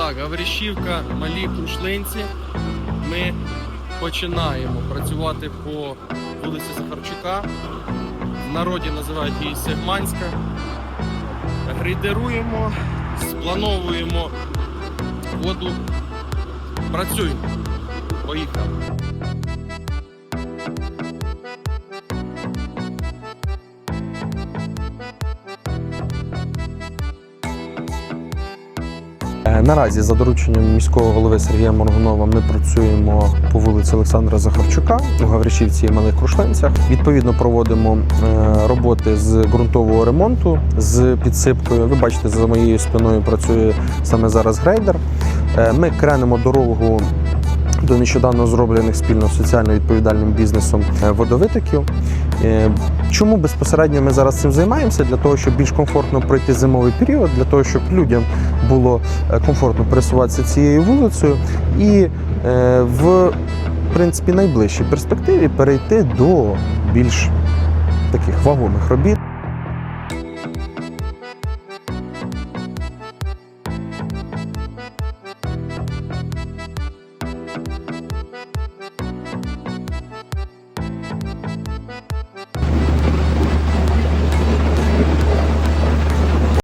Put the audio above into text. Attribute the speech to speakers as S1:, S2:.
S1: Так, Гаврищівка, малі крушлинці. Ми починаємо працювати по вулиці Захарчука. В народі називають її Сегманська. Грейдеруємо, сплановуємо воду. Працюємо. Поїхали.
S2: Наразі за дорученням міського голови Сергія Моргунова ми працюємо по вулиці Олександра Захарчука у Гавришівці і Малих Крушлинцях. Відповідно, проводимо е, роботи з ґрунтового ремонту з підсипкою. Ви бачите, за моєю спиною працює саме зараз грейдер. Е, Ми кренемо дорогу до нещодавно зроблених спільно соціально відповідальним бізнесом е, водовитоків. Е, Чому безпосередньо ми зараз цим займаємося? Для того, щоб більш комфортно пройти зимовий період, для того, щоб людям було е, комфортно пересуватися цією вулицею і в принципі найближчій перспективі перейти до більш таких вагомих робіт.